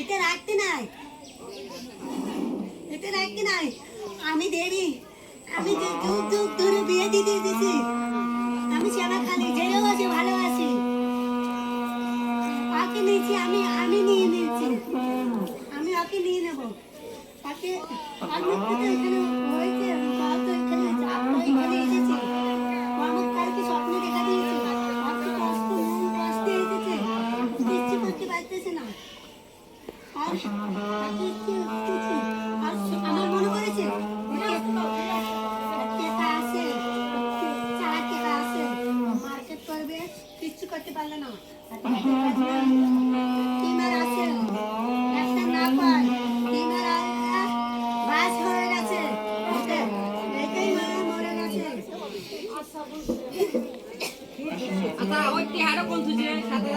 এটা রাখতে নাই। এটা রাখতে নাই। আমি দেবী আমি যুগ যুগ ধরে বিয়ে না। আর আর কিচ্ছু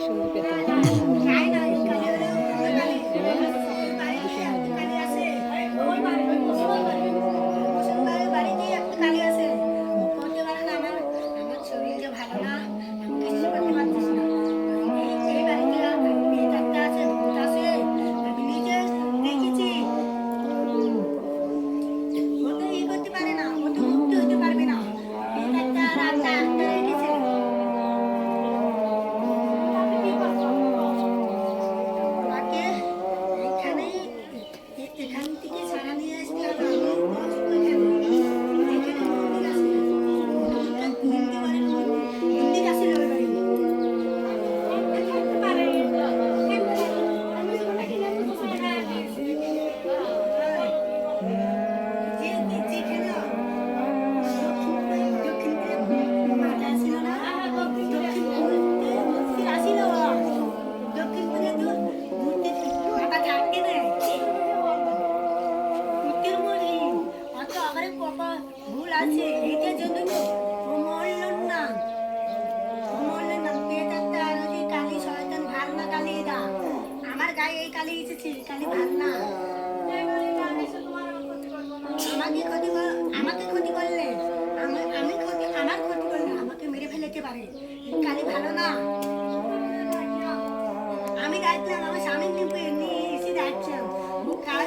বিয়ে কালি আবারে পাপা ভুল আছে। এটার জন্য তো ও মরল না। ও মরল না। বেদান্তে আরও যে কালী শয়তান ভালো না কালী এটা। আমার গায়ে এই কালী এসেছে কালী ভালো না আমাকে ক্ষতি আমাকে ক্ষতি করলে, আমি আমি ক্ষতি, আমার ক্ষতি করলে আমাকে মেরে ফেলতে পারে কালী ভালো না আমি যাচ্ছিলাম আমার স্বামী নিয়ে এসে যাচ্ছিলাম কাল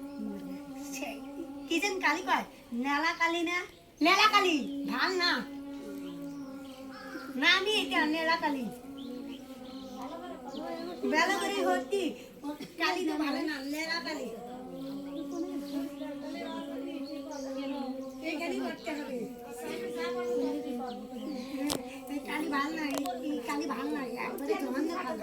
সে- কি যেন কালী কয়? নেলা কালী না? নেলা কালী? ভালো না? না, আমি এটা নেলা কালী। বেলা করে ও কালী তো ভালো না, নেলা কালী এখানেই করতে হবে এই কালী ভালো না এই এই কালী ভালো না একবারে জমান ভালো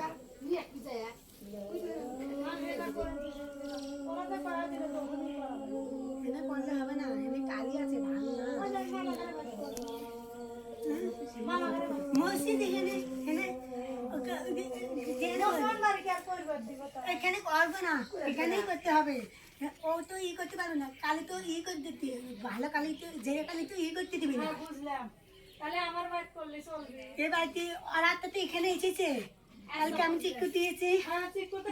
এনে করলে হবে না এনে কালী আছে ভালো না মসজিদ এখানে এখানে করব না এখানেই করতে হবে ও তো ই করতে পারবে না কালি তো ই করতে ভালো কালি তো যে কালি তো ই করতে দিবি না আমার এখানে এসেছে কালকে আমি চিকু দিয়েছি হ্যাঁ চিকু তো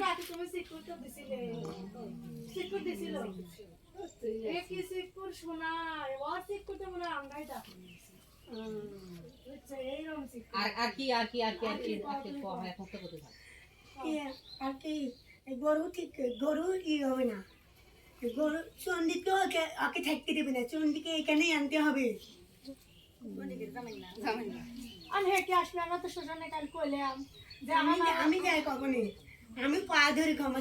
আর আর কি আর কি আর কি আর কি আর কি কম এখন তো কোথায় কি আর কি এই গরু ঠিক গরু ই হবে না। এই গরু চন্ডিকে ওকে ওকে থাকতে দেবে না চন্ডিকে এখানেই আনতে হবে। আর হেঁটে আসলে আমরা তো শ্মশানে কাল কইলাম। যে আমি আমি যাই কখনই আমি পা ধরে ক্ষমা